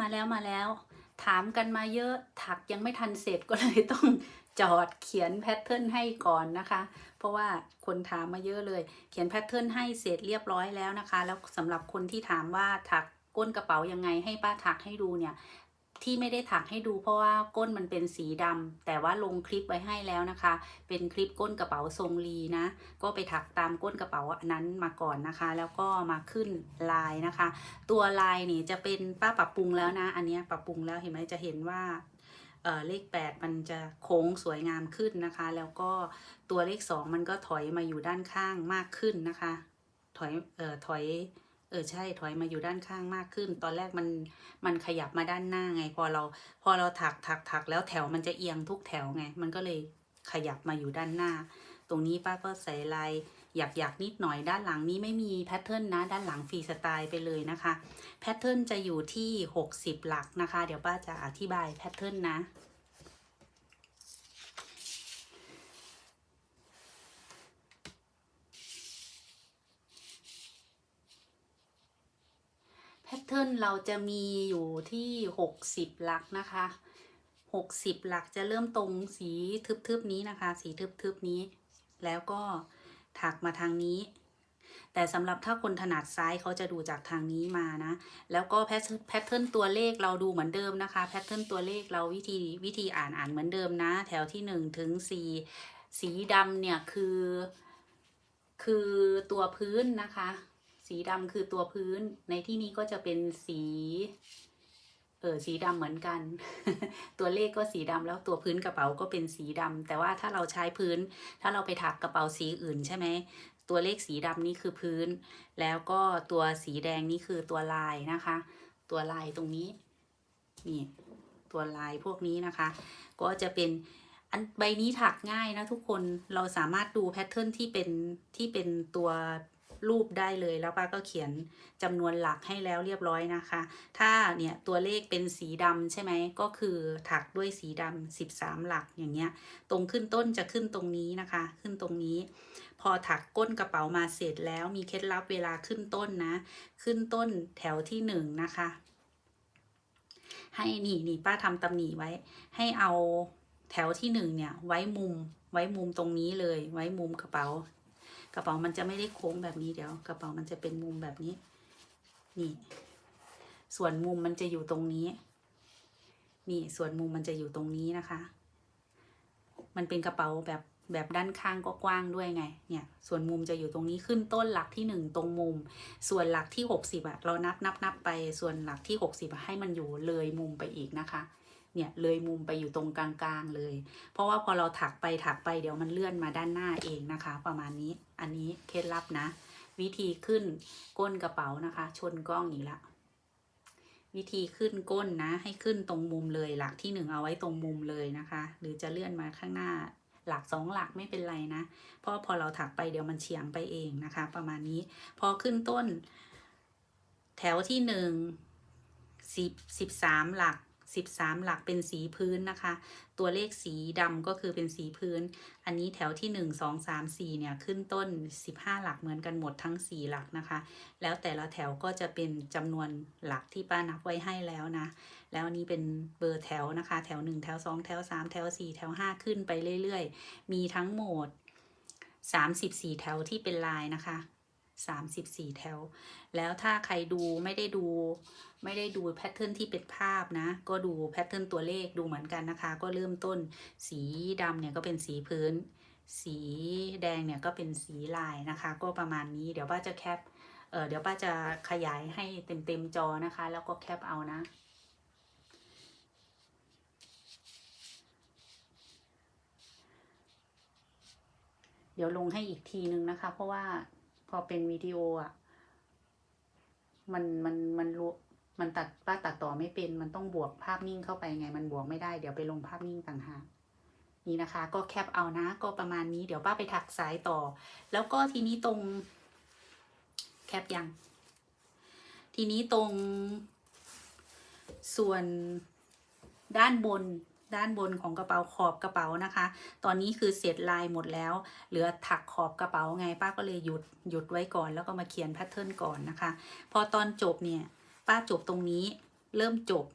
มาแล้วมาแล้ว ถามกันมาเยอะถักยังไม่ทันเสร็จก็เลยต้องจอดเขียนแพทเทิร์นให้ก่อนนะคะ เพราะว่าคนถามมาเยอะเลย เขียนแพทเทิร์นให้เสร็จเรียบร้อยแล้วนะคะ แล้วสำหรับคนที่ถามว่าถักก้นกระเป๋ายังไงให้ป้าถักให้ดูเนี่ย ที่ไม่ได้ถักให้ดูเพราะว่าก้นมันเป็นสีดำแต่ว่าลงคลิปไว้ให้แล้วนะคะ เป็นคลิปก้นกระเป๋าทรงลีนะ ก็ไปถักตามก้นกระเป๋าอันนั้นมาก่อนนะคะ แล้วก็มาขึ้นลายนะคะ ตัวลายนี่จะเป็นป้าปรับปรุงแล้วนะ อันนี้ปรับปรุงแล้วเห็นไหมจะเห็นว่าเเลข 8 มันจะโค้งสวยงามขึ้นนะคะ แล้วก็ตัวเลข 2 มันก็ถอยมาอยู่ด้านข้างมากขึ้นนะคะ ถอยเอ่อถอย เออใช่ถอยมาอยู่ด้านข้างมากขึ้น ตอนแรกมันมันขยับมาด้านหน้าไง พอเราพอเราถักถักถักแล้วแถวมันจะเอียงทุกแถวไง มันก็เลยขยับมาอยู่ด้านหน้า ตรงนี้ป้าก็ใส่ลายหยักหยักนิดหน่อยด้านหลังนี้ไม่มีแพทเทิร์นนะ ด้านหลังฟรีสไตล์ไปเลยนะคะแพทเทิร์นจะอยู่ที่ 60 หลักนะคะ เดี๋ยวป้าจะอธิบายแพทเทิร์นนะ เทิร์นเราจะมีอยู่ที่60หลักนะคะ60หลักจะเริ่มตรงสีทึบๆนี้นะคะ สีทึบๆนี้ แล้วก็ถักมาทางนี้ แต่สำหรับถ้าคนถนัดซ้ายเขาจะดูจากทางนี้มานะ แล้วก็แพทเทิร์นตัวเลขเราดูเหมือนเดิมนะคะ แพทเทิร์นตัวเลขเราวิธีวิธีอ่านอ่านเหมือนเดิมนะ แถวที่1ถึง4สีดำเนี่ยคือ คือตัวพื้นนะคะ สีดำคือตัวพื้น ในที่นี้ก็จะเป็นสี เออสีดำเหมือนกัน ตัวเลขก็สีดำแล้วตัวพื้นกระเป๋าก็เป็นสีดำแต่ว่าถ้าเราใช้พื้น ถ้าเราไปถักกระเป๋าสีอื่นใช่ไหมตัวเลขสีดำนี่คือพื้น แล้วก็ตัวสีแดงนี่คือตัวลายนะคะ ตัวลายตรงนี้นี่ตัวลายพวกนี้นะคะ ก็จะเป็นอันใบนี้ถักง่ายนะทุกคนเราสามารถดูแพทเทิร์นที่เป็นที่เป็นตัว รูปได้เลย แล้วป้าก็เขียนจำนวนหลักให้แล้วเรียบร้อยนะคะ ถ้าเนี่ยตัวเลขเป็นสีดำใช่ไหมก็คือถักด้วยสีดำ13 หลักอย่างเงี้ย ตรงขึ้นต้นจะขึ้นตรงนี้นะคะ ขึ้นตรงนี้ พอถักก้นกระเป๋ามาเสร็จแล้วมีเคล็ดลับเวลาขึ้นต้นนะ ขึ้นต้นแถวที่หนึ่งนะคะให้นี่นี่ป้าทำตำหนิไว้ ให้เอาแถวที่หนึ่งเนี่ย ไว้มุมไว้มุมตรงนี้เลย ไว้มุมกระเป๋า กระเป๋ามันจะไม่ได้โค้งแบบนี้เดี๋ยว กระเป๋ามันจะเป็นมุมแบบนี้ นี่ ส่วนมุมมันจะอยู่ตรงนี้ นี่ส่วนมุมมันจะอยู่ตรงนี้นะคะ มันเป็นกระเป๋าแบบแบบด้านข้างก็กว้างด้วยไง เนี่ย ส่วนมุมจะอยู่ตรงนี้ขึ้นต้นหลักที่หนึ่งตรงมุม ส่วนหลักที่หกสิบอะเรานับนับนับไป ส่วนหลักที่หกสิบอะให้มันอยู่เลยมุมไปอีกนะคะ เนี่ยเลยมุมไปอยู่ตรงกลางๆเลย เพราะว่าพอเราถักไปถักไปเดี๋ยวมันเลื่อนมาด้านหน้าเองนะคะ ประมาณนี้อันนี้เคล็ดลับนะ วิธีขึ้นก้นกระเป๋านะคะ ชนกล้องอีกละวิธีขึ้นก้นนะ ให้ขึ้นตรงมุมเลยหลักที่หนึ่งเอาไว้ตรงมุมเลยนะคะ หรือจะเลื่อนมาข้างหน้าหลักสองหลักไม่เป็นไรนะ เพราะพอเราถักไปเดี๋ยวมันเฉียงไปเองนะคะ ประมาณนี้พอขึ้นต้น แถวที่หนึ่งสิบสิบสามหลัก สิบสามหลักเป็นสีพื้นนะคะ ตัวเลขสีดำก็คือเป็นสีพื้น อันนี้แถวที่หนึ่งสองสามสี่เนี่ยขึ้นต้นสิบห้าหลักเหมือนกันหมดทั้งสี่หลักนะคะ แล้วแต่ละแถวก็จะเป็นจำนวนหลักที่ป้านับไว้ให้แล้วนะ แล้วนี้เป็นเบอร์แถวนะคะ แถวหนึ่งแถวสองแถวสามแถวสี่แถวห้าขึ้นไปเรื่อย ๆ มีทั้งหมดสามสิบสี่แถวที่เป็นลายนะคะ สามสิบสี่แถว แล้วถ้าใครดูไม่ได้ดู ไม่ได้ดูแพทเทิร์นที่เป็นภาพนะ ก็ดูแพทเทิร์นตัวเลขดูเหมือนกันนะคะ ก็เริ่มต้นสีดำเนี่ยก็เป็นสีพื้น สีแดงเนี่ยก็เป็นสีลายนะคะ ก็ประมาณนี้เดี๋ยวป้าจะแคปเเดี๋ยวป้าจะขยายให้เต็มเต็มๆจอนะคะ แล้วก็แคปเอานะเดี๋ยวลงให้อีกทีนึงนะคะ เพราะว่า พอเป็นวิดีโออะ มันมันมันรู้มันตัดป้าตัดต่อไม่เป็น มันต้องบวกภาพนิ่งเข้าไปไง มันบวกไม่ได้ เดี๋ยวไปลงภาพนิ่งต่างหากนี่นะคะ ก็แคปเอานะ ก็ประมาณนี้ เดี๋ยวป้าไปถักสายต่อ แล้วก็ทีนี้ตรง แคปยัง ทีนี้ตรงส่วนด้านบน ด้านบนของกระเป๋าขอบกระเป๋านะคะ ตอนนี้คือเสร็จลายหมดแล้ว เหลือถักขอบกระเป๋าไงป้าก็เลยหยุดหยุดไว้ก่อน แล้วก็มาเขียนแพทเทิร์นก่อนนะคะ พอตอนจบเนี่ย ป้าจบตรงนี้ เริ่มจบ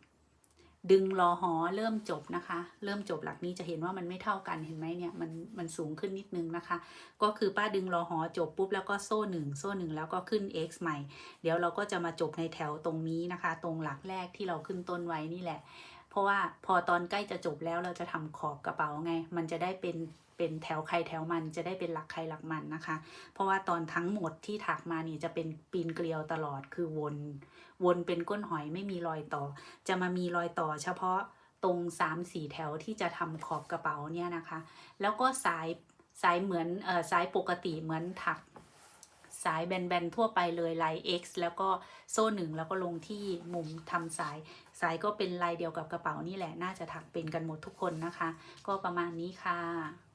ดึงรอหอเริ่มจบนะคะ เริ่มจบหลักนี้จะเห็นว่ามันไม่เท่ากันเห็นไหมเนี่ยมันมันสูงขึ้นนิดนึงนะคะ ก็คือป้าดึงรอหอจบปุ๊บแล้วก็โซ่หนึ่งโซ่หนึ่งแล้วก็ขึ้น x ใหม่ เดี๋ยวเราก็จะมาจบในแถวตรงนี้นะคะ ตรงหลักแรกที่เราขึ้นต้นไว้นี่แหละ เพราะว่าพอตอนใกล้จะจบแล้วเราจะทำขอบกระเป๋าไง มันจะได้เป็นเป็นแถวใครแถวมันจะได้เป็นหลักใครหลักมันนะคะ เพราะว่าตอนทั้งหมดที่ถักมานี่จะเป็นปีนเกลียวตลอดคือวน วนเป็นก้นหอยไม่มีรอยต่อ จะมามีรอยต่อเฉพาะตรง3ามสี่แถวที่จะทำขอบกระเป๋าเนี่ยนะคะ แล้วก็สายสายเหมือนเอ่อสายปกติเหมือนถัก สายแบนๆทั่วไปเลยลาย X แล้วก็โซ่หนึ่งแล้วก็ลงที่มุมทำสาย สายก็เป็นลายเดียวกับกระเป๋านี่แหละน่าจะถักเป็นกันหมดทุกคนนะคะ ก็ประมาณนี้ค่ะ